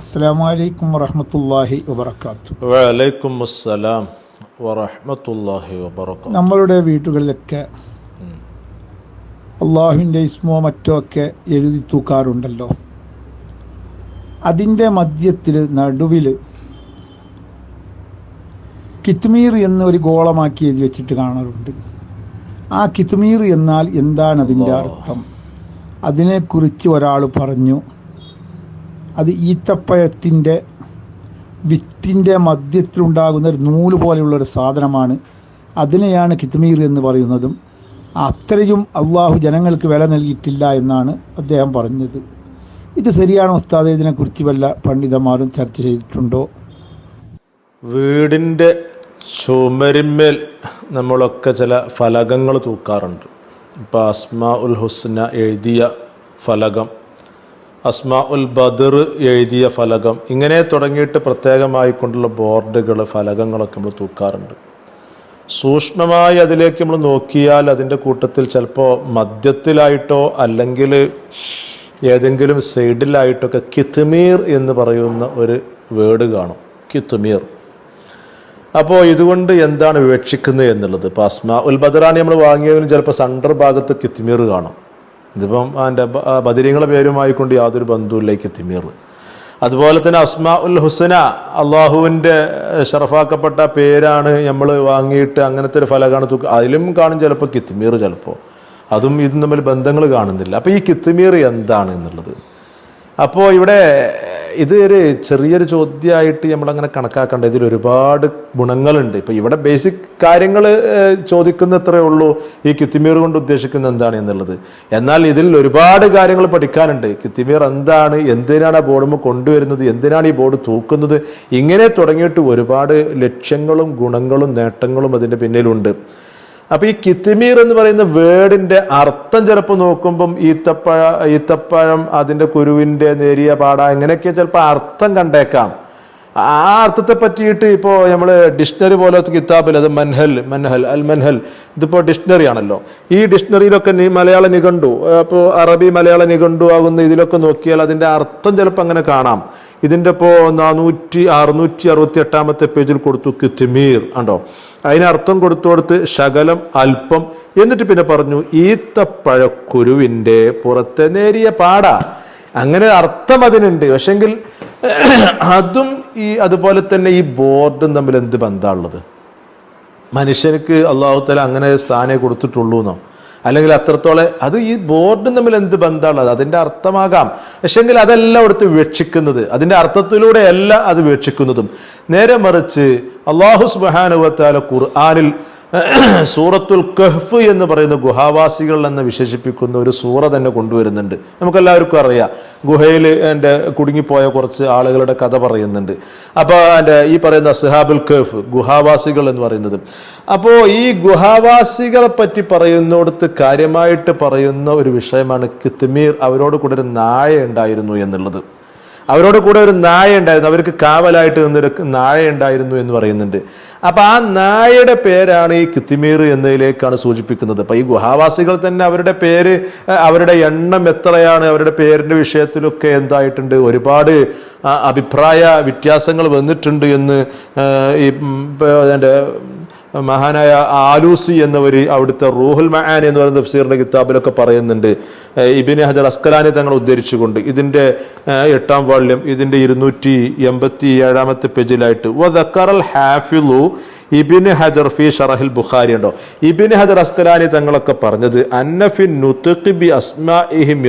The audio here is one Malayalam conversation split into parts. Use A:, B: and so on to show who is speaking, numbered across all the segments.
A: അസ്സാം വലൈക്കും വറഹമത്തല്ലാഹി വബർക്കാത്തു
B: വലൈക്കും അസ്സലാം
A: നമ്മളുടെ വീട്ടുകളിലൊക്കെ അള്ളാഹുവിന്റെ ഇസ്മോ മറ്റോ ഒക്കെ എഴുതി തൂക്കാറുണ്ടല്ലോ. അതിന്റെ മധ്യത്തിൽ നടുവിൽ കിത്മീർ എന്ന് ഒരു ഗോളമാക്കി എഴുതി വെച്ചിട്ട് കാണാറുണ്ട്. ആ കിത്മീർ എന്നാൽ എന്താണ് അതിന്റെ അർത്ഥം? അതിനെക്കുറിച്ച് ഒരാൾ പറഞ്ഞു അത് ഈത്തപ്പഴത്തിന്റെ വിത്തിന്റെ മധ്യത്തിലുണ്ടാകുന്ന ഒരു നൂൽ പോലെയുള്ള ഒരു സാധനമാണ്. അതിനെയാണ് കിത്മീർ എന്ന് പറയുന്നതും അത്രയും അള്ളാഹു ജനങ്ങൾക്ക് വില നൽകിയിട്ടില്ല എന്നാണ് അദ്ദേഹം പറഞ്ഞത്. ഇത് ശരിയാണോ ഉസ്താദ്? ഇതിനെക്കുറിച്ച് വല്ല പണ്ഡിതന്മാരും ചർച്ച ചെയ്തിട്ടുണ്ടോ?
B: വീടിന്റെ ചുമരിന്മേൽ നമ്മളൊക്കെ ചില ഫലകങ്ങൾ തൂക്കാറുണ്ട്. ഇപ്പോൾ അസ്മാ ഉൽ ഹുസ്ന എഴുതിയ ഫലകം. അസ്മാ ഉൽ ബദർ എഴുതിയ ഫലകം. ഇങ്ങനെ തുടങ്ങിയിട്ട് പ്രത്യേകമായി കൊണ്ടുള്ള ബോർഡുകൾ ഫലകങ്ങളൊക്കെ നമ്മൾ തൂക്കാറുണ്ട്. സൂക്ഷ്മമായി അതിലേക്ക് നമ്മൾ നോക്കിയാൽ അതിന്റെ കൂട്ടത്തിൽ ചിലപ്പോൾ മധ്യത്തിലായിട്ടോ അല്ലെങ്കിൽ ഏതെങ്കിലും സൈഡിലായിട്ടൊക്കെ കിത്മീർ എന്ന് പറയുന്ന ഒരു വേർഡ് കാണും. കിത്മീർ. അപ്പോൾ ഇതുകൊണ്ട് എന്താണ് വിവക്ഷിക്കുന്നത് എന്നുള്ളത്? ഇപ്പോൾ അസ്മ ഉൽ ബദറാണ് നമ്മൾ വാങ്ങിയതിന് ചിലപ്പോൾ സണ്ടർ ഭാഗത്ത് കിത്മീർ കാണും. ഇതിപ്പം അതിന്റെ ബദിരിങ്ങളുടെ പേരുമായിക്കൊണ്ട് യാതൊരു ബന്ധുവിലേക്ക് തിമീർ. അതുപോലെ തന്നെ അസ്മാ ഉൽ ഹുസന അള്ളാഹുവിന്റെ ഷറഫാക്കപ്പെട്ട പേരാണ് നമ്മൾ വാങ്ങിയിട്ട് അങ്ങനത്തെ ഒരു ഫലകാണ് തൂക്ക അതിലും കാണും ചിലപ്പോൾ കിത്തിമീർ ചിലപ്പോൾ. അതും ഇതും തമ്മിൽ ബന്ധങ്ങൾ കാണുന്നില്ല. അപ്പോൾ ഈ കിത്തിമീർ എന്താണ് എന്നുള്ളത്? അപ്പോൾ ഇവിടെ ഇത് ഒരു ചെറിയൊരു ചോദ്യമായിട്ട് നമ്മളങ്ങനെ കണക്കാക്കേണ്ട. ഇതിൽ ഒരുപാട് ഗുണങ്ങളുണ്ട്. ഇപ്പോൾ ഇവിടെ ബേസിക് കാര്യങ്ങൾ ചോദിക്കുന്ന അത്രേ ഉള്ളൂ. ഈ കിത്തിമീർ കൊണ്ട് ഉദ്ദേശിക്കുന്നത് എന്താണ് എന്നുള്ളത്. എന്നാൽ ഇതിൽ ഒരുപാട് കാര്യങ്ങൾ പഠിക്കാനുണ്ട്. കിത്തിമീർ എന്താണ് എന്തിനാണ് ആ ബോർഡുമ്പോൾ കൊണ്ടുവരുന്നത് എന്തിനാണ് ഈ ബോർഡ് തൂക്കുന്നത്? ഇങ്ങനെ തുടങ്ങിയിട്ട് ഒരുപാട് ലക്ഷ്യങ്ങളും ഗുണങ്ങളും നേട്ടങ്ങളും അതിന്റെ പിന്നിലുണ്ട്. അപ്പൊ ഈ കിത്തിമീർ എന്ന് പറയുന്ന വേർഡിന്റെ അർത്ഥം ചിലപ്പോൾ നോക്കുമ്പം ഈത്തപ്പഴ ഈത്തപ്പഴം അതിന്റെ കുരുവിന്റെ നേരിയ പാട ഇങ്ങനെയൊക്കെ ചിലപ്പോൾ അർത്ഥം കണ്ടേക്കാം. ആ അർത്ഥത്തെ പറ്റിയിട്ട് ഇപ്പോൾ നമ്മൾ ഡിക്ഷണറി പോലത്തെ കിതാബിൽ അത് മൻഹൽ മൻഹൽ അൽ മൻഹൽ ഇതിപ്പോൾ ഡിക്ഷണറി ആണല്ലോ. ഈ ഡിക്ഷണറിയിലൊക്കെ മലയാള നിഘണ്ടു. അപ്പോൾ അറബി മലയാള നിഘണ്ടു ആകുന്ന ഇതിലൊക്കെ നോക്കിയാൽ അതിന്റെ അർത്ഥം ചിലപ്പോൾ അങ്ങനെ കാണാം. ഇതിന്റെ ഇപ്പോൾ നാനൂറ്റി അറുന്നൂറ്റി അറുപത്തി എട്ടാമത്തെ പേജിൽ കൊടുത്തു കിത്തിമീർ ഉണ്ടോ അതിനർത്ഥം കൊടുത്തു കൊടുത്ത് ശകലം അല്പം എന്നിട്ട് പിന്നെ പറഞ്ഞു ഈത്തപ്പഴക്കുരുവിന്റെ പുറത്തെ നേരിയ പാട. അങ്ങനെ അർത്ഥം അതിനുണ്ട്. പക്ഷെങ്കിൽ അതും ഈ അതുപോലെ തന്നെ ഈ ബോർഡും തമ്മിൽ എന്ത് ബന്ധമുള്ളത് മനുഷ്യർക്ക് അള്ളാഹുത്തല അങ്ങനെ സ്ഥാനേ കൊടുത്തിട്ടുള്ളൂ എന്നോ അല്ലെങ്കിൽ അത്രത്തോളം അത് ഈ ബോർഡും തമ്മിൽ എന്ത് ബന്ധമുള്ളത് അതിന്റെ അർത്ഥമാകാം. പക്ഷെങ്കിൽ അതെല്ലാം എടുത്ത് വീക്ഷിക്കുന്നത് അതിന്റെ അർത്ഥത്തിലൂടെയല്ല അത് വീക്ഷിക്കുന്നതും. നേരെ മറിച്ച് അള്ളാഹു സുബാനുവത്താല ഖുർആാനിൽ സൂറത്തുൽ കഹ്ഫ് എന്ന് പറയുന്ന ഗുഹാവാസികൾ എന്ന് വിശേഷിപ്പിക്കുന്ന ഒരു സൂറ തന്നെ കൊണ്ടുവരുന്നുണ്ട്. നമുക്കെല്ലാവർക്കും അറിയാം. ഗുഹയിൽ എന്റെ കുടുങ്ങിപ്പോയ കുറച്ച് ആളുകളുടെ കഥ പറയുന്നുണ്ട്. അപ്പോൾ എന്റെ ഈ പറയുന്ന സിഹാബുൽ കഹ്ഫ് ഗുഹാവാസികൾ എന്ന് പറയുന്നത്. അപ്പോൾ ഈ ഗുഹാവാസികളെ പറ്റി പറയുന്നിടത്ത് കാര്യമായിട്ട് പറയുന്ന ഒരു വിഷയമാണ് കിത്മീർ. അവരോട് കൂടെ ഒരു നായ ഉണ്ടായിരുന്നു എന്നുള്ളത്. അവരോട് കൂടെ ഒരു നായ ഉണ്ടായിരുന്നു. അവർക്ക് കാവലായിട്ട് നിന്നൊരു നായ ഉണ്ടായിരുന്നു എന്ന് പറയുന്നുണ്ട്. അപ്പൊ ആ നായയുടെ പേരാണ് ഈ കിത്തിമീർ എന്നതിലേക്കാണ് സൂചിപ്പിക്കുന്നത്. അപ്പൊ ഈ ഗുഹാവാസികൾ തന്നെ അവരുടെ പേര് അവരുടെ എണ്ണം എത്രയാണ് അവരുടെ പേരിന്റെ വിഷയത്തിലൊക്കെ എന്തായിട്ടുണ്ട് ഒരുപാട് അഭിപ്രായ വ്യത്യാസങ്ങൾ വന്നിട്ടുണ്ട് എന്ന് ഈ എന്റെ മഹാനായ ആലൂസി എന്നവർ അവിടുത്തെ റൂഹുൽ മഹാൻ എന്ന് പറയുന്ന തഫ്സീറിന്റെ കിതാബിലൊക്കെ പറയുന്നുണ്ട്. ഇബിന് ഹജർ അസ്കലാനെ തങ്ങൾ ഉദ്ധരിച്ചുകൊണ്ട് ഇതിന്റെ എട്ടാം വാള്യം ഇതിന്റെ ഇരുന്നൂറ്റി എൺപത്തി ഏഴാമത്തെ പേജിലായിട്ട് വദക്കറൽ ഹാഫിലു ഇബിന് ഹജർ ഫി ഷറഹിൽ ബുഖാരി ഉണ്ടോ? ഇബിന് ഹജർ അസ്കലാനി തങ്ങളൊക്കെ പറഞ്ഞത് അന്നഫിൻ ബി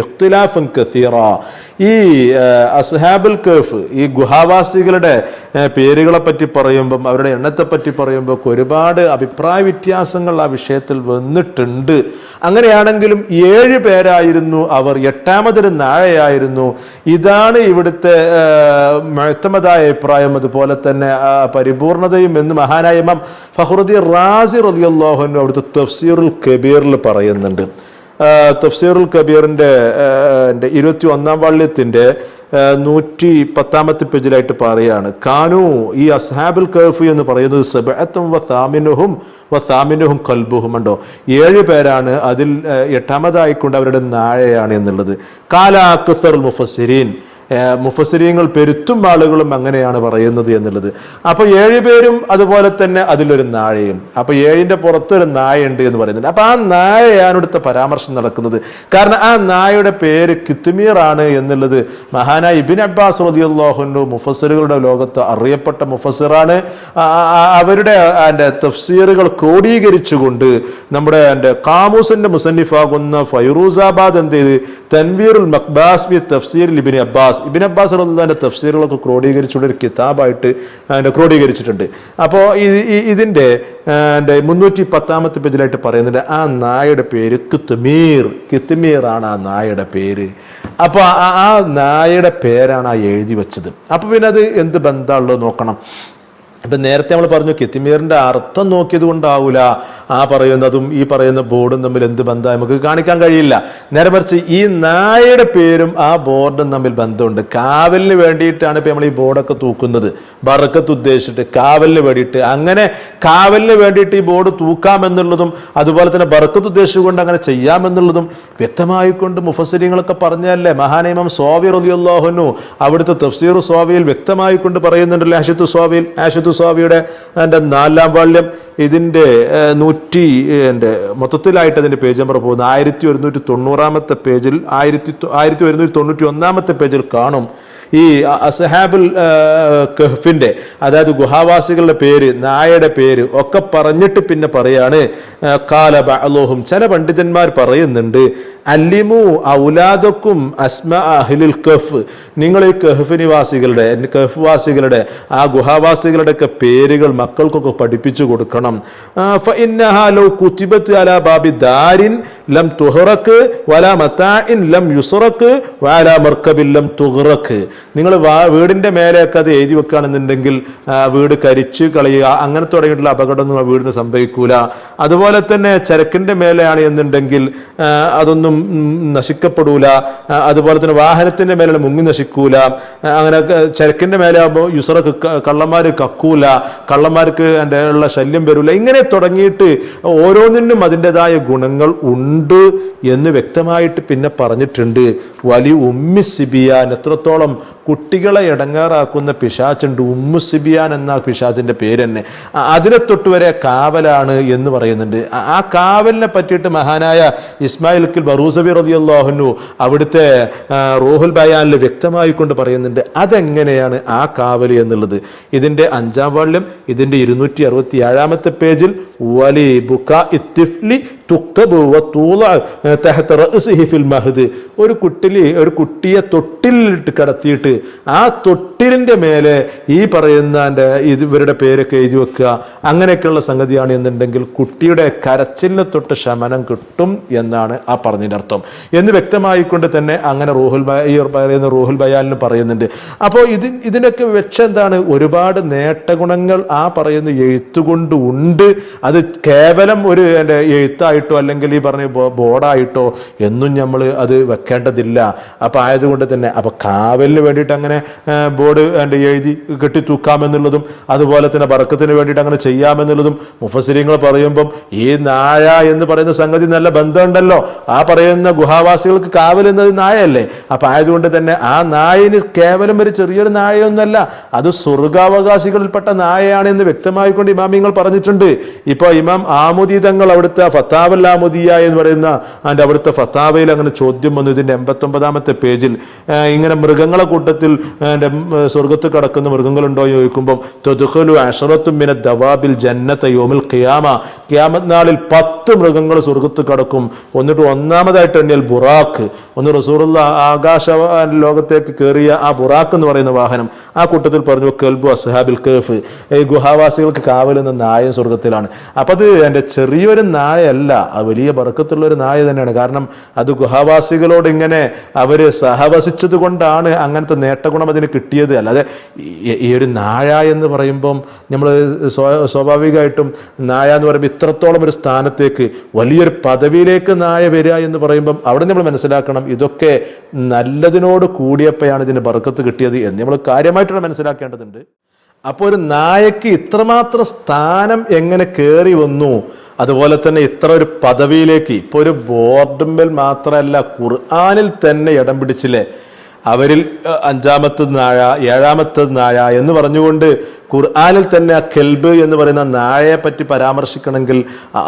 B: ഇഖ്തിലാഫൻ കസീറ. ഈ അസ്ഹാബുൽ കഫ് ഈ ഗുഹാവാസികളുടെ പേരുകളെ പറ്റി പറയുമ്പം അവരുടെ എണ്ണത്തെ പറ്റി പറയുമ്പോൾ ഒരുപാട് അഭിപ്രായ വ്യത്യാസങ്ങൾ ആ വിഷയത്തിൽ വന്നിട്ടുണ്ട്. അങ്ങനെയാണെങ്കിലും ഏഴ് പേരായിരുന്നു അവർ എട്ടാമതൊരു നാഴയായിരുന്നു. ഇതാണ് ഇവിടുത്തെ മഴത്തമതായ അഭിപ്രായം. അതുപോലെ തന്നെ പരിപൂർണതയും എന്ന് മഹാനായ ഇമാം ഫഹ്റുദ്ദീൻ റാസി റലിയല്ലാഹുവിന്റെ അവിടുത്തെ തഫ്സീറുൽ കബീറിൽ പറയുന്നുണ്ട്. തഫ്സീറുൽ കബീറിന്റെ ഇരുപത്തി ഒന്നാം വാള്യത്തിന്റെ നൂറ്റി പത്താമത്തെ പേജിലായിട്ട് പറയാണ് കാനു ഈ അസ്ഹാബുൽ കഫ് എന്ന് പറയുന്നത് സബഅത്തും വ താമിനുഹും വ താമിനുഹും കൽബുഹും ഉണ്ടോ? ഏഴ് പേരാണ് അതിൽ എട്ടാമതായിക്കൊണ്ട് അവരുടെ നാഴയാണ് എന്നുള്ളത്. കാലാ അക്സറുൽ മുഫസ്സിരീൻ. മുഫസിരിയങ്ങൾ പെരുത്തും ആളുകളും അങ്ങനെയാണ് പറയുന്നത് എന്നുള്ളത്. അപ്പൊ ഏഴ് പേരും അതുപോലെ തന്നെ അതിലൊരു നായയും. അപ്പൊ ഏഴിന്റെ പുറത്തൊരു നായ ഉണ്ട് എന്ന് പറയുന്നുണ്ട്. അപ്പൊ ആ നായയാണ് ഇവിടുത്തെ പരാമർശം നടക്കുന്നത്. കാരണം ആ നായയുടെ പേര് കിത്മീർ ആണ് എന്നുള്ളത് മഹാനായ ഇബിൻ അബ്ബാസ് റതിയുള്ളാഹുന്റെ മുഫസറുകളുടെ ലോകത്ത് അറിയപ്പെട്ട ആ- അവരുടെ എന്റെ തഫ്സീറുകൾ ക്രോഡീകരിച്ചുകൊണ്ട് നമ്മുടെ എന്റെ കാമൂസിന്റെ മുസന്നിഫാകുന്ന ഫൈറൂസാബാദ് എന്ത് ചെയ്ത് തൻവീറുൽ മക്ബാസ്മി തഫ്സീർ ഇബിൻ അബ്ബാസ്. ഇബിൻ അബ്ബാസ് റളിയല്ലാഹുവിന്റെ തഫ്സീറുകളൊക്കെ ക്രോഡീകരിച്ചുള്ള ഒരു കിതാബായിട്ട് അതിന്റെ ക്രോഡീകരിച്ചിട്ടുണ്ട്. അപ്പോൾ ഇതിന്റെ എന്റെ മുന്നൂറ്റി പത്താമത്തെ പേജിലായിട്ട് പറയുന്നുണ്ട് ആ നായയുടെ പേര് കിത്മീർ കിത്മീർ ആണ് ആ നായയുടെ പേര്. അപ്പോൾ ആ നായയുടെ പേരാണ് ആ എഴുതി വെച്ചത്. അപ്പോൾ പിന്നെ അത് എന്ത് ബന്ധമുള്ളത് നോക്കണം. ഇപ്പം നേരത്തെ നമ്മൾ പറഞ്ഞു കെത്തിമീറിന്റെ അർത്ഥം നോക്കിയത് കൊണ്ടാവൂല. ആ പറയുന്നതും ഈ പറയുന്ന ബോർഡും തമ്മിൽ എന്ത് ബന്ധം? നമുക്ക് കാണിക്കാൻ കഴിയില്ല. നേരെ മറിച്ച് ഈ നായയുടെ പേരും ആ ബോർഡും തമ്മിൽ ബന്ധമുണ്ട്. കാവലിന് വേണ്ടിയിട്ടാണ് ഇപ്പം നമ്മൾ ഈ ബോർഡൊക്കെ തൂക്കുന്നത്. ബറക്കത്ത് ഉദ്ദേശിച്ചിട്ട് കാവലിന് വേണ്ടിയിട്ട്. അങ്ങനെ കാവലിന് വേണ്ടിയിട്ട് ഈ ബോർഡ് തൂക്കാമെന്നുള്ളതും അതുപോലെ തന്നെ ബറക്കത്ത് ഉദ്ദേശിച്ചുകൊണ്ട് അങ്ങനെ ചെയ്യാമെന്നുള്ളതും വ്യക്തമായിക്കൊണ്ട് മുഫസരിങ്ങളൊക്കെ പറഞ്ഞല്ലേ മഹാനൈമം സ്വാവി റലിയുള്ളാഹുനു അവിടുത്തെ തഫ്സീർ സ്വാവിയിൽ വ്യക്തമായിക്കൊണ്ട് പറയുന്നുണ്ടല്ലോ ആഷിത്തു സ്വാവിയിൽ ആഷിത്തു സ്വാവിയുടെ എന്റെ നാലാം വാള്യം ഇതിന്റെ നൂറ്റി എന്റെ മൊത്തത്തിലായിട്ട് അതിന്റെ പേജ് നമ്പർ പോകുന്നത് ആയിരത്തി ഒരുന്നൂറ്റി തൊണ്ണൂറാമത്തെ പേജിൽ ആയിരത്തി ആയിരത്തി ഒരുന്നൂറ്റി തൊണ്ണൂറ്റി ഒന്നാമത്തെ പേജിൽ കാണും ഈ അസഹാബുൽ കഹ്ഫിന്റെ അതായത് ഗുഹാവാസികളുടെ പേര് നായയുടെ പേര് ഒക്കെ പറഞ്ഞിട്ട് പിന്നെ പറയാണ് കാല ബഅ്ലുഹും. ചില പണ്ഡിതന്മാർ പറയുന്നുണ്ട് അല്ലിമു ഔലാദക്കും അസ്മ അഹ്ലിൽ കഫ് നിങ്ങൾ ഈ കഹ്ഫ് നിവാസികളുടെ വാസികളുടെ ആ ഗുഹാവാസികളുടെ ഒക്കെ പേരുകൾ മക്കൾക്കൊക്കെ പഠിപ്പിച്ചു കൊടുക്കണം. ബാബി ദാരിൻ ലം തുഹറക്ക് ലം യുസ്റക്ക് വലാ തുഹറക്ക്. നിങ്ങൾ വീടിന്റെ മേലെയൊക്കെ അത് എഴുതി വെക്കുകയാണെന്നുണ്ടെങ്കിൽ വീട് കരിച്ച് കളയുക അങ്ങനെ തുടങ്ങിയിട്ടുള്ള അപകടമൊന്നും ആ വീടിന് സംഭവിക്കൂല. അതുപോലെ തന്നെ ചരക്കിന്റെ മേലെയാണ് എന്നുണ്ടെങ്കിൽ അതൊന്നും നശിക്കപ്പെടൂല. അതുപോലെ തന്നെ വാഹനത്തിന്റെ മേലെ മുങ്ങി നശിക്കൂല. അങ്ങനെ ചരക്കിന്റെ മേലെ ആകുമ്പോൾ യുസറക്ക് കള്ളന്മാർ കക്കൂല. കള്ളന്മാർക്ക് എന്റെ ഉള്ള ശല്യം വരൂല. ഇങ്ങനെ തുടങ്ങിയിട്ട് ഓരോന്നിനും അതിന്റെതായ ഗുണങ്ങൾ ഉണ്ട് എന്ന് വ്യക്തമായിട്ട് പിന്നെ പറഞ്ഞിട്ടുണ്ട്. വലി ഉമ്മി സിബിയാൻ എത്രത്തോളം കുട്ടികളെ ഇടങ്ങാറാക്കുന്ന പിശാച്ചുണ്ട്. ഉമ്മു സിബിയാൻ എന്ന പിശാചിന്റെ പേര് തന്നെ. അതിനെ തൊട്ട് വരെ കാവലാണ് എന്ന് പറയുന്നുണ്ട്. ആ- കാവലിനെ പറ്റിയിട്ട് മഹാനായ ഇസ്മായിൽ കിൽ ബറൂസബി റതിയല്ലാഹുനു അവിടുത്തെ റോഹുൽ റൂഹുൽ ബയാനിൽ വ്യക്തമായി കൊണ്ട് പറയുന്നുണ്ട്. അതെങ്ങനെയാണ് ആ കാവൽ എന്നുള്ളത്? ഇതിന്റെ അഞ്ചാം വാള്യം ഇതിന്റെ ഇരുന്നൂറ്റി അറുപത്തി ഏഴാമത്തെ പേജിൽ വലി ബുക്ക ഇത്തിഫ്ലി തുക്തബു തൂള തെഹത്ത് റഅ്സിഹി ഫിൽ മഹദ്. ഒരു കുട്ടിലി ഒരു കുട്ടിയെ തൊട്ടിലിട്ട് കിടത്തിയിട്ട് ആ തൊട്ടിലിന്റെ മേലെ ഈ പറയുന്ന ഇവരുടെ പേരൊക്കെ എഴുതി വെക്കുക. അങ്ങനെയൊക്കെയുള്ള സംഗതിയാണ് എന്നുണ്ടെങ്കിൽ കുട്ടിയുടെ കരച്ചിലിനെ തൊട്ട് ശമനം കിട്ടും എന്നാണ് ആ പറഞ്ഞതിന്റെ അർത്ഥം. എന്ന് വ്യക്തമായിക്കൊണ്ട് തന്നെ അങ്ങനെ റൂഹുൽ ഈ പറയുന്ന റൂഹുൽ ബയാലിന് പറയുന്നുണ്ട്. അപ്പോൾ ഇത് ഇതിനൊക്കെ വെച്ച എന്താണ്? ഒരുപാട് നേട്ടഗുണങ്ങൾ ആ പറയുന്ന എഴുത്തുകൊണ്ട് ഉണ്ട്. അത് കേവലം ഒരു എന്റെ എഴുത്തായിട്ടോ അല്ലെങ്കിൽ ഈ പറഞ്ഞ ബോർഡായിട്ടോ എന്നും നമ്മൾ അത് വെക്കേണ്ടതില്ല. അപ്പം ആയതുകൊണ്ട് തന്നെ അപ്പം കാവലിന് വേണ്ടിയിട്ട് അങ്ങനെ ബോർഡ് എഴുതി കെട്ടി തൂക്കാമെന്നുള്ളതും അതുപോലെ തന്നെ വറക്കത്തിന് വേണ്ടിയിട്ട് അങ്ങനെ ചെയ്യാമെന്നുള്ളതും മുഫസിരിങ്ങൾ പറയുമ്പം ഈ നായ എന്ന് പറയുന്ന സംഗതി നല്ല ബന്ധമുണ്ടല്ലോ. ആ പറയുന്ന ഗുഹാവാസികൾക്ക് കാവൽ എന്നത് നായയല്ലേ? അപ്പം ആയതുകൊണ്ട് തന്നെ ആ നായന് കേവലം ഒരു ചെറിയൊരു നായയൊന്നുമല്ല അത് സ്വർഗാവകാശികളിൽപ്പെട്ട നായയാണ് എന്ന് വ്യക്തമായിക്കൊണ്ട് ഇമാമിങ്ങൾ പറഞ്ഞിട്ടുണ്ട്. ഇപ്പോൾ ഇമാം ആമുദീതങ്ങൾ അവിടുത്തെ അവിടുത്തെ ആമുദിയ എന്ന് പറയുന്ന അതിന്റെ അവിടുത്തെ ഫത്താവയിൽ അങ്ങനെ ചോദ്യം വന്നു. ഇതിന്റെ എൺപത്തൊമ്പതാമത്തെ പേജിൽ ഇങ്ങനെ മൃഗങ്ങളെ കൂട്ടത്തിൽ എന്റെ സ്വർഗത്ത് കടക്കുന്ന മൃഗങ്ങളുണ്ടോ എന്ന് ചോദിക്കുമ്പോൾ തൊതുഖലു അഷറത്തും പിന്നെ ദവാബിൽ ജന്നത്ത യോമിൽ ഖിയാമ. ഖിയാമത്ത് നാളിൽ പത്ത് മൃഗങ്ങൾ സ്വർഗത്ത് കടക്കും. എന്നിട്ട് ഒന്നാമതായിട്ട് എണ്ണിയാൽ ബുറാക്ക്. ഒന്ന് റസൂറുള്ള ആകാശ ലോകത്തേക്ക് കയറിയ ആ ബുറാക്ക് എന്ന് പറയുന്ന വാഹനം. ആ കൂട്ടത്തിൽ പറഞ്ഞു കെൽബു അസ്ഹാബിൽ കേഫ് ഈ ഗുഹാവാസികൾക്ക് കാവലെന്ന നായ സ്വർഗത്തിലാണ്. അപ്പത് എന്റെ ചെറിയൊരു നായയല്ല ആ വലിയ ബറക്കത്തുള്ള ഒരു നായ തന്നെയാണ്. കാരണം അത് ഗുഹാവാസികളോട് ഇങ്ങനെ അവർ സഹവസിച്ചത് കൊണ്ടാണ് അങ്ങനത്തെ നേട്ടഗുണം അതിന് കിട്ടിയത്. അല്ലാതെ ഈ- ഈ ഒരു നായ എന്ന് പറയുമ്പം നമ്മൾ സ്വാഭാവികമായിട്ടും നായ എന്ന് പറയുമ്പോൾ ഇത്രത്തോളം ഒരു സ്ഥാനത്തേക്ക് വലിയൊരു പദവിയിലേക്ക് നായ വരിക എന്ന് പറയുമ്പം അവിടെ നമ്മൾ മനസ്സിലാക്കണം ഇതൊക്കെ നല്ലതിനോട് കൂടിയപ്പോഴാണ് ഇതിന് ബർക്കത്ത് കിട്ടിയത് എന്ന് നമ്മൾ കാര്യമായിട്ടാണ് മനസ്സിലാക്കേണ്ടതുണ്ട്. അപ്പോൾ ഒരു നായക്ക് ഇത്രമാത്രം സ്ഥാനം എങ്ങനെ കയറി വന്നു? അതുപോലെ തന്നെ ഇത്ര ഒരു പദവിയിലേക്ക് ഇപ്പോൾ ഒരു ബോർഡുമ്പിൽ മാത്രമല്ല ഖുർആാനിൽ തന്നെ ഇടം പിടിച്ചില്ലേ? അവരിൽ അഞ്ചാമത്തെ നായ ഏഴാമത്തത് നായ എന്ന് പറഞ്ഞുകൊണ്ട് ഖുർആാനിൽ തന്നെ ആ കെൽബ് എന്ന് പറയുന്ന നായയെ പറ്റി പരാമർശിക്കണമെങ്കിൽ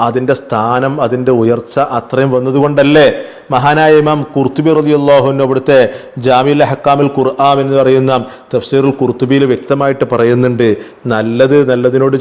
B: അതിന്റെ സ്ഥാനം അതിന്റെ ഉയർച്ച അത്രയും വന്നതുകൊണ്ടല്ലേ? മഹാനായ ഇമാം കുർത്തുബി റളിയല്ലാഹുവിന്റെ അവിടുത്തെ ജാമിഉൽ ഹക്കാമിൽ ഖുർആൻ എന്ന് പറയുന്ന തഫ്സീറുൽ കുർത്തുബിയിൽ വ്യക്തമായിട്ട് പറയുന്നുണ്ട്. നല്ലത് നല്ലതിനോട്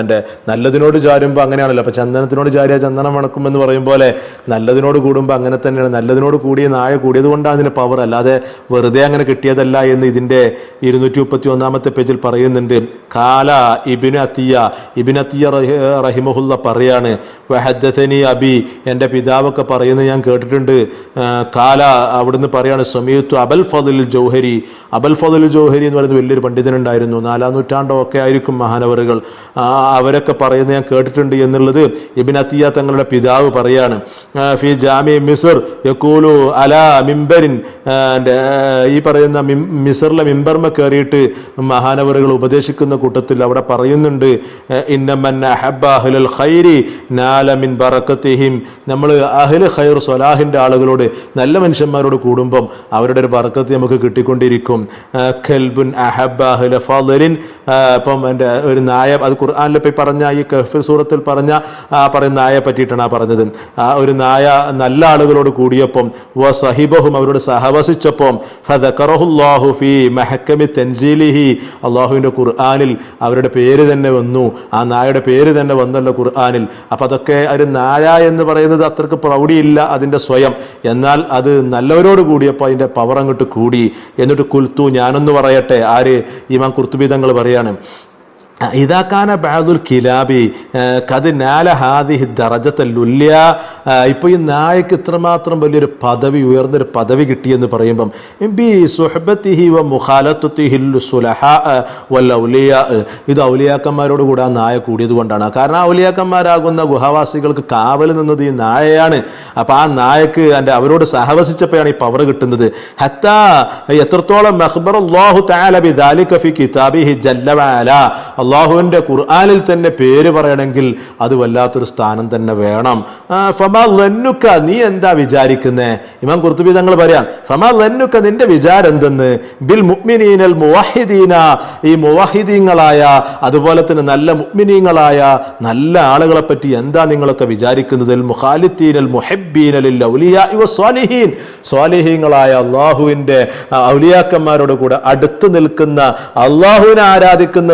B: എന്റെ നല്ലതിനോട് ചാരുമ്പോൾ അങ്ങനെയാണല്ലോ. അപ്പം ചന്ദനത്തിനോട് ചാരിയ ചന്ദനം മണക്കും എന്ന് പറയും പോലെ നല്ലതിനോട് കൂടുമ്പോൾ അങ്ങനെ തന്നെയാണ്. നല്ലതിനോട് കൂടിയ നായ കൂടിയത് കൊണ്ടാണ് അതിന് പവർ അല്ലാതെ വെറുതെ അങ്ങനെ കിട്ടിയതല്ല എന്ന് ഇതിന്റെ ഇരുന്നൂറ്റി മുപ്പത്തി ഒന്നാമത്തെ പേജിൽ പറയുന്നുണ്ട്. കാല ഇബിന് അത്തിയ ഇബിന് അത്തിയ റഹി- റഹിമഹുല്ല പറയാണ് വഹദ്ദനി അബി എന്റെ പിതാവൊക്കെ പറയുന്നത് ഞാൻ കേട്ടിട്ടുണ്ട്. ആ, കാല അവിടുന്ന് പറയാണ് സമീത്തു അബൽ ഫതിൽ ജൗഹരി. അബൽ ഫതിൽ ജൗഹരി എന്ന് പറയുന്ന വലിയൊരു പണ്ഡിതനുണ്ടായിരുന്നു. നാലാം നൂറ്റാണ്ടോ ഒക്കെ ആയിരിക്കും മഹാനവറുകൾ. അവരൊക്കെ പറയുന്നത് ഞാൻ കേട്ടിട്ടുണ്ട് എന്നുള്ളത് ഇബിൻ അത്തിയ തങ്ങളുടെ പിതാവ് പറയാണ്. ഫി ജാമി മിസർ യക്കൂലു അല മിംബരിൻ. ഈ പറയുന്ന മിസറിലെ മിമ്പർമ കയറിയിട്ട് മഹാനവറുകൾ ഉപദേശിക്കുന്ന കൂട്ടത്തിൽ അവിടെ പറയുന്നുണ്ട് ആ, ഇന്നമൻ അഹബ്ബ അഹ്ലുൽ ഖൈരി നാല മിൻ ബറക്കത്തിഹിം. നമ്മൾ അഹ്ല് ഖൈർ സ്വലാഹിന്റെ ആളുകളോട് നല്ല മനുഷ്യന്മാരോട് കൂടുമ്പം അവരുടെ ഒരു ബറക്കത്ത് നമുക്ക് കിട്ടിക്കൊണ്ടിരിക്കും. ഖൽബുൻ ഫളിൻ ആ, ഇപ്പം എന്റെ ഒരു നായ അത് ഖുർആനിൽ പോയി പറഞ്ഞ ഈ കഫിർ സൂറത്തിൽ പറഞ്ഞ ആ പറയുന്ന നായയെ പറ്റിയിട്ടാണ് ആ പറഞ്ഞത്. ആ ഒരു നായ നല്ല ആളുകളോട് കൂടിയപ്പം വ സഹിബഹും അവരോട് സഹവസിച്ചപ്പം ഫദക്കറഹുല്ലാഹു ഫി മഹക്കമി തൻസീലിഹി. അള്ളാഹുവിന്റെ ഖുർആാനിൽ അവരുടെ പേര് തന്നെ വന്നു. ആ നായയുടെ പേര് തന്നെ വന്നല്ലോ ഖുർആാനിൽ. അപ്പം അതൊക്കെ ഒരു നായ എന്ന് പറയുന്നത് അത്രയ്ക്ക് പ്രൗഢിയില്ല അതിന്റെ സ്വയം. എന്നാൽ അത് നല്ലവരോട് കൂടിയപ്പോൾ അതിന്റെ പവർ അങ്ങോട്ട് കൂടി. എന്നിട്ട് കുൽത്തു ഞാനൊന്ന് പറയട്ടെ. ആര്? ഇമാം കുർത്തുബി തങ്ങൾ പറയാണ്. ഇതാക്കാന ബാദുൽ കിലാബി കത് നാല ഹാദിഹി ദറജത്തല്ലുല്യ ഇപ്പോൾ ഈ നായക്ക് ഇത്രമാത്രം വലിയൊരു പദവി ഉയർന്നൊരു പദവി കിട്ടിയെന്ന് പറയുമ്പം ബി സുഹബത്തിഹി വ മുഖാലത്തുഹില്ലു സുലഹ വല്ല ഔലിയ ഇത് ഔലിയാക്കന്മാരോട് കൂടെ ആ നായ കൂടിയത് കൊണ്ടാണ്. കാരണം ഔലിയാക്കന്മാരാകുന്ന ഗുഹാവാസികൾക്ക് കാവൽ നിന്നത് ഈ നായയാണ്. അപ്പം ആ നായക്ക് എന്റെ അവരോട് സഹവസിച്ചപ്പോഴാണ് ഈ പവർ കിട്ടുന്നത്. ഹത്താ എത്രത്തോളം മഹ്ബർ അള്ളാഹു തആല ബിദാലിക കിതാബി കിതാബിഹി ജല്ല വഅല അള്ളാഹുവിന്റെ ഖുർആാനിൽ തന്നെ പേര് പറയണമെങ്കിൽ അത് വല്ലാത്തൊരു സ്ഥാനം തന്നെ വേണം. ഫമാ ലന്നുക്ക നീ എന്താ വിചാരിക്കുന്നേ? ഇമാം കുർത്തുബി തങ്ങൾ പറയാം ഫമാ ലന്നുക്ക നിന്റെ വിചാരം എന്തെന്ന്? ബിൽ മുഹ്മിനീനൽ മുവാഹിദീന ഈ മുവാഹിദീങ്ങളായ അതുപോലെ തന്നെ നല്ല മുഹ്മിനീങ്ങളായ നല്ല ആളുകളെ പറ്റി എന്താ നിങ്ങളൊക്കെ വിചാരിക്കുന്നത്? മുഖാലിത്തീനൽ മുഹബ്ബീനലിൽ ഔലിയാ ഇവ സ്വാലിഹീൻ. സ്വാലിഹീങ്ങളായ അള്ളാഹുവിന്റെ ഔലിയാക്കന്മാരോട് കൂടെ അടുത്ത് നിൽക്കുന്ന അള്ളാഹുവിനെ ആരാധിക്കുന്ന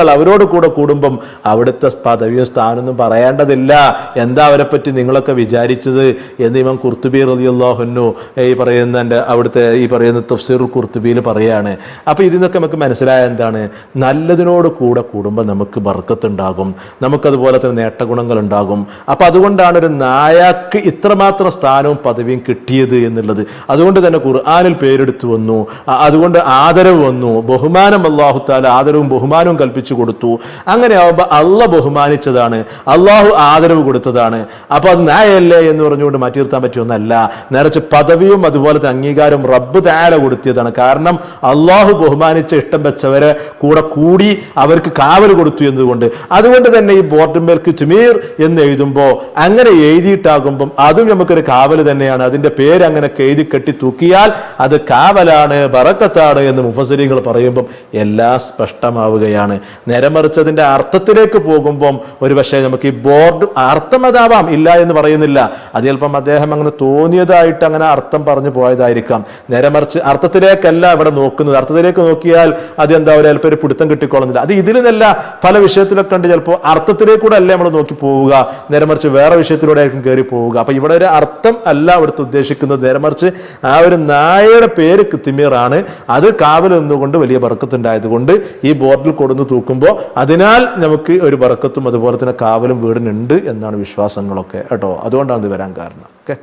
B: മുഅ്മിനീങ്ങൾ അവരോട് കൂടെ കൂടുമ്പം അവിടുത്തെ പദവിയോ സ്ഥാനമൊന്നും പറയേണ്ടതില്ല. എന്താ പറ്റി നിങ്ങളൊക്കെ വിചാരിച്ചത്? എന്ന് ഇവൻ കുർത്തുബി റതിയുള്ളാഹുന്നു ഈ പറയുന്ന എന്റെ അവിടുത്തെ ഈ പറയുന്ന തഫ്സീർ കുർത്തുബിയിൽ പറയാണ്. അപ്പോൾ ഇതിൽ നിന്നൊക്കെ നമുക്ക് മനസ്സിലായ എന്താണ്? നല്ലതിനോട് കൂടെ കൂടുമ്പോൾ നമുക്ക് ബർക്കത്തുണ്ടാകും. നമുക്കതുപോലെ തന്നെ നേട്ടഗുണങ്ങൾ ഉണ്ടാകും അപ്പം അതുകൊണ്ടാണ് ഒരു നായക്ക് ഇത്രമാത്രം സ്ഥാനവും പദവിയും കിട്ടിയത് എന്നുള്ളത്. അതുകൊണ്ട് തന്നെ ഖുർആാനിൽ പേരെടുത്തു വന്നു. അതുകൊണ്ട് ആദരവ് വന്നു. ബഹുമാനം അള്ളാഹുത്താല ആദരവും ബഹുമാനവും കൽപ്പിച്ചു കൊടുത്തു. അങ്ങനെ ആവുമ്പോൾ അള്ള ബഹുമാനിച്ചതാണ്. അള്ളാഹു ആദരവ് കൊടുത്തതാണ്. അപ്പോൾ അത് നായല്ലേ എന്ന് പറഞ്ഞുകൊണ്ട് മാറ്റി നിർത്താൻ പറ്റിയൊന്നല്ല നേരച്ച് പദവിയും അതുപോലെ തന്നെ അംഗീകാരവും റബ്ബ് താഴെ കൊടുത്തിയതാണ്. കാരണം അള്ളാഹു ബഹുമാനിച്ച ഇഷ്ടം വെച്ചവരെ കൂടെ കൂടി അവർക്ക് കാവൽ കൊടുത്തു എന്നതുകൊണ്ട്. അതുകൊണ്ട് തന്നെ ഈ ബോർഡിന്മേൽക്ക് തുമീർ എന്ന് എഴുതുമ്പോൾ അങ്ങനെ എഴുതിയിട്ടാകുമ്പം അതും നമുക്കൊരു കാവൽ തന്നെയാണ്. അതിന്റെ പേര് അങ്ങനെ എഴുതി കെട്ടി തൂക്കിയാൽ അത് കാവലാണ് ബറക്കത്താണ് എന്ന് മുഫസരികൾ പറയുമ്പം എല്ലാം സ്പഷ്ടമാവുകയാണ്. നേരമറിച്ചതിന്റെ അർത്ഥത്തിലേക്ക് പോകുമ്പം ഒരു പക്ഷേ നമുക്ക് ഈ ബോർഡ് അർത്ഥം അതാവാം ഇല്ല എന്ന് പറയുന്നില്ല. അത് ചിലപ്പം അദ്ദേഹം അങ്ങനെ തോന്നിയതായിട്ട് അങ്ങനെ അർത്ഥം പറഞ്ഞു പോയതായിരിക്കാം. നേരമറിച്ച് അർത്ഥത്തിലേക്കല്ല ഇവിടെ നോക്കുന്നത്. അർത്ഥത്തിലേക്ക് നോക്കിയാൽ അത് എന്താ ഒരു ചിലപ്പോൾ ഒരു പിടുത്തം കിട്ടിക്കൊള്ളുന്നില്ല. അത് ഇതിൽ നിന്നല്ല പല വിഷയത്തിലൊക്കെ ഉണ്ട് ചിലപ്പോൾ അർത്ഥത്തിലേക്കൂടെ അല്ലേ നമ്മൾ നോക്കി പോവുക. നേരമറിച്ച് വേറെ വിഷയത്തിലൂടെ ആയിരിക്കും കയറി പോവുക. അപ്പൊ ഇവിടെ ഒരു അർത്ഥം അല്ല അവിടുത്തെ ഉദ്ദേശിക്കുന്നത്. നേരമറിച്ച് ആ ഒരു നായയുടെ പേര് തിമീറാണ്. അത് കാവൽ നിന്നുകൊണ്ട് വലിയ വർക്കത്തുണ്ടായതുകൊണ്ട് ഈ ബോർഡിൽ കൊടുന്ന് തൂക്കുമ്പോൾ അതിനാൽ നമുക്ക് ഒരു ബർക്കത്തും അതുപോലെ തന്നെ കാവലും വീടിനുണ്ട് എന്നാണ് വിശ്വാസങ്ങളൊക്കെ കേട്ടോ. അതുകൊണ്ടാണ് ഇത് വരാൻ കാരണം. ഓക്കെ?